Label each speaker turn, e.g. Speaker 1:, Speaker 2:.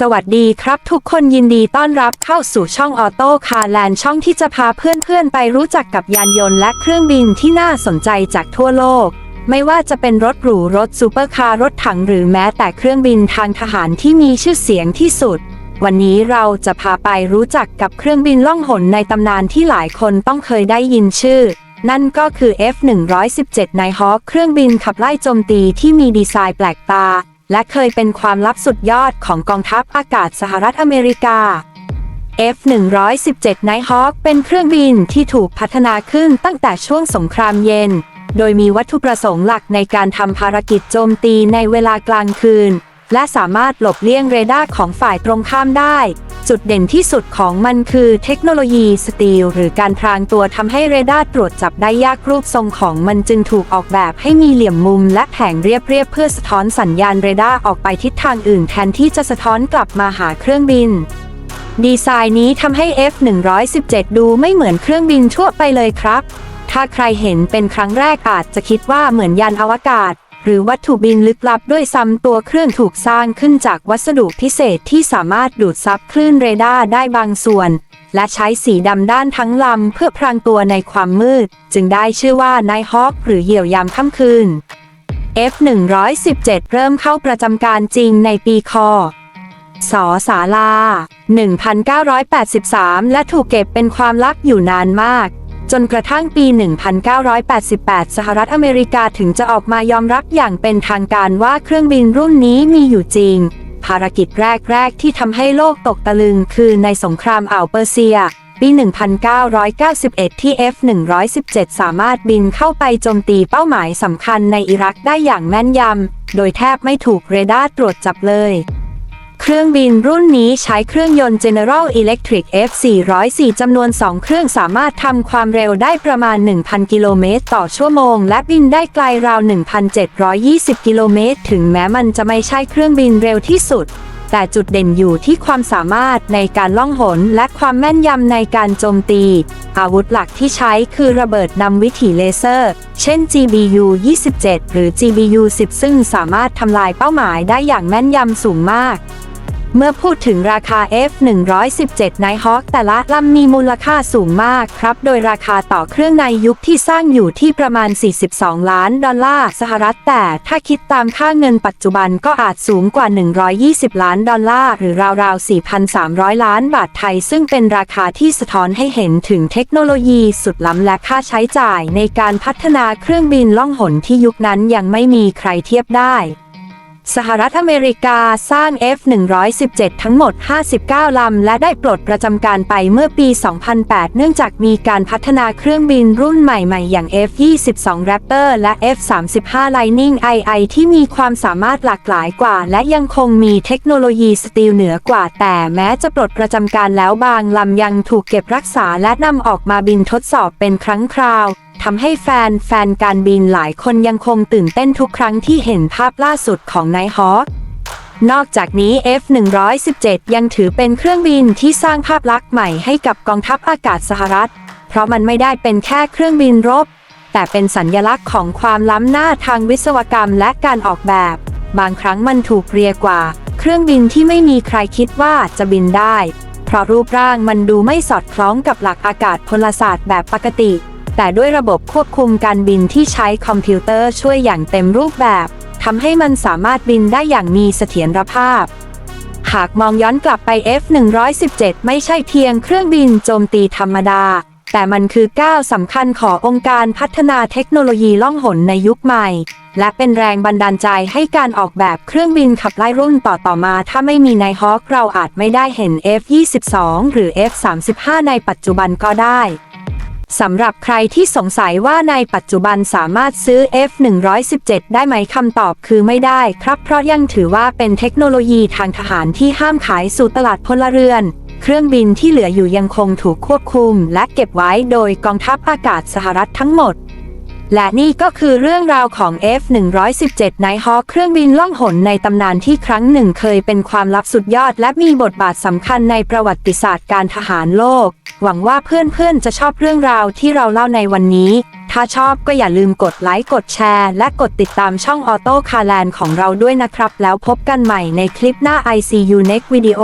Speaker 1: สวัสดีครับทุกคนยินดีต้อนรับเข้าสู่ช่องออโต้คาร์แลนด์ช่องที่จะพาเพื่อนๆ ไปรู้จักกับยานยนต์และเครื่องบินที่น่าสนใจจากทั่วโลก ไม่ว่าจะเป็นรถหรูรถซูเปอร์คาร์รถถังหรือแม้แต่เครื่องบินทางทหารที่มีชื่อเสียงที่สุด วันนี้เราจะพาไปรู้จักกับเครื่องบินล่องหนในตำนานที่หลายคนต้องเคยได้ยินชื่อ นั่นก็คือ F-117 Nighthawk เครื่องบินขับไล่โจมตีที่มีดีไซน์แปลกตา และเคยเป็นความลับสุดยอดของกองทัพอากาศสหรัฐอเมริกา F-117 Nighthawk เป็นเครื่องบินที่ถูกพัฒนาขึ้นตั้งแต่ช่วงสงครามเย็น โดยมีวัตถุประสงค์หลักในการทำภารกิจโจมตีในเวลากลางคืน และสามารถหลบเลี่ยงเรดาร์ของฝ่ายตรงข้ามได้ จุดเด่นที่สุดของมันคือเทคโนโลยีสตีลหรือการพรางตัวทำให้เรดาร์ตรวจจับได้ยากรูปทรงของมันจึงถูกออกแบบให้มีเหลี่ยมมุมและแผงเรียบๆเพื่อสะท้อนสัญญาณเรดาร์ออกไปทิศทางอื่นแทนที่จะสะท้อนกลับมาหาเครื่องบินดีไซน์นี้ทำให้ F117 ดูไม่เหมือนเครื่องบินทั่วไปเลยครับ ถ้าใครเห็นเป็นครั้งแรกอาจจะคิดว่าเหมือนยานอวกาศ หรือวัตถุบินลึกลับด้วยซ้ำตัวเครื่องถูกสร้างขึ้นจากวัสดุพิเศษที่สามารถดูดซับคลื่นเรดาร์ได้บางส่วน และใช้สีดำด้านทั้งลำเพื่อพรางตัวในความมืด จึงได้ชื่อว่า Night Hawk หรือเหยี่ยวยามค่ำคืน F117 เริ่มเข้าประจำการจริงในปีคสอสาลา 1983 และถูกเก็บเป็นความลับอยู่นานมาก จนกระทั่งปี 1988 สหรัฐอเมริกาถึงจะออกมายอมรับอย่างเป็นทางการว่าเครื่องบินรุ่นนี้มีอยู่จริง ภารกิจแรก ๆ ที่ทำให้โลกตกตะลึงคือในสงครามอ่าวเปอร์เซีย ปี 1991 ที่ F-117 สามารถบินเข้าไปโจมตีเป้าหมายสำคัญในอิรักได้อย่างแม่นยำ โดยแทบไม่ถูกเรดาร์ตรวจจับเลย เครื่องบินรุ่นนี้ใช้เครื่องยนต์ General Electric F404 จำนวน 2 เครื่องสามารถทำความเร็วได้ประมาณ 1,000 กิโลเมตรต่อชั่วโมง และบินได้ไกลราว 1,720 กิโลเมตร ถึงแม้มันจะไม่ใช่เครื่องบินเร็วที่สุด แต่จุดเด่นอยู่ที่ความสามารถในการล่องหนและความแม่นยำในการโจมตี อาวุธหลักที่ใช้คือระเบิดนำวิถีเลเซอร์ เช่น GBU 27 หรือ GBU 10 ซึ่งสามารถทำลายเป้าหมายได้อย่างแม่นยำสูงมาก เมื่อพูดถึงราคา F117 Nighthawk แต่ละลำมีมูลค่าสูงมากครับ โดยราคาต่อเครื่องในยุคที่สร้างอยู่ที่ประมาณ 42 ล้านดอลลาร์สหรัฐ แต่ถ้าคิดตามค่าเงินปัจจุบันก็อาจสูงกว่า 120 ล้านดอลลาร์หรือราวๆ 4,300 ล้านบาทไทย ซึ่งเป็นราคาที่สะท้อนให้เห็นถึงเทคโนโลยีสุดล้ำและค่าใช้จ่ายในการพัฒนาเครื่องบินล่องหนที่ยุคนั้นยังไม่มีใครเทียบได้ สหรัฐอเมริกาสร้าง F-117 ทั้งหมด 59 ลำ และได้ปลดประจำการไปเมื่อปี 2008 เนื่องจากมีการพัฒนาเครื่องบินรุ่นใหม่ๆ อย่าง F-22 Raptor และ F-35 Lightning II ที่มีความสามารถหลากหลายกว่า และยังคงมีเทคโนโลยีสตีลเหนือกว่า แต่แม้จะปลดประจำการแล้วบางลำยังถูกเก็บรักษาและนำออกมาบินทดสอบเป็นครั้งคราว ทำให้แฟนแฟนการบินหลายคนยังคงตื่นเต้นทุกครั้งที่เห็นภาพล่าสุดของ Nighthawk นอกจากนี้ F-117 ยังถือเป็นเครื่องบินที่สร้างภาพลักษณ์ใหม่ให้กับกองทัพอากาศสหรัฐ เพราะมันไม่ได้เป็นแค่เครื่องบินรบ แต่เป็นสัญญลักษณ์ของความล้ำหน้าทางวิศวกรรมและการออกแบบ บางครั้งมันถูกเรียกว่า เครื่องบินที่ไม่มีใครคิดว่าจะบินได้ เพราะรูปร่างมันดูไม่สอดคล้องกับหลักอากาศพลศาสตร์แบบปกติ แต่ด้วยระบบควบคุมการบินที่ใช้คอมพิวเตอร์ช่วยอย่างเต็มรูปแบบทำให้มันสามารถบินได้อย่างมีเสถียรภาพ หากมองย้อนกลับไป F117 ไม่ใช่เพียงเครื่องบินโจมตีธรรมดา แต่มันคือก้าวสำคัญขององค์การพัฒนาเทคโนโลยีล่องหนในยุคใหม่ และเป็นแรงบันดาลใจให้การออกแบบเครื่องบินขับไล่รุ่นต่อๆมา ถ้าไม่มีในฮอ w เราอาจไม่ได้เห็น F22 หรือ F35 ในปัจจุบันก็ได้ สำหรับใครที่สงสัยว่าในปัจจุบันสามารถซื้อ F117 ได้ไหมคำตอบคือไม่ได้ครับ เพราะยังถือว่าเป็นเทคโนโลยีทางทหารที่ห้ามขายสู่ตลาดพลเรือน เครื่องบินที่เหลืออยู่ยังคงถูกควบคุม และเก็บไว้โดยกองทัพอากาศสหรัฐทั้งหมด และนี่ก็คือเรื่องราวของ F117 Nighthawk เครื่องบินล่องหนในตำนานที่ครั้งหนึ่งเคยเป็นความลับสุดยอด และมีบทบาทสำคัญในประวัติศาสตร์การทหารโลก หวังว่าเพื่อนๆ จะชอบเรื่องราวที่เราเล่าในวันนี้ ถ้าชอบก็อย่าลืมกดไลค์กดแชร์ และกดติดตามช่องออโต้คาแลนของเราด้วยนะครับ แล้วพบกันใหม่ในคลิปหน้า ICU Next Video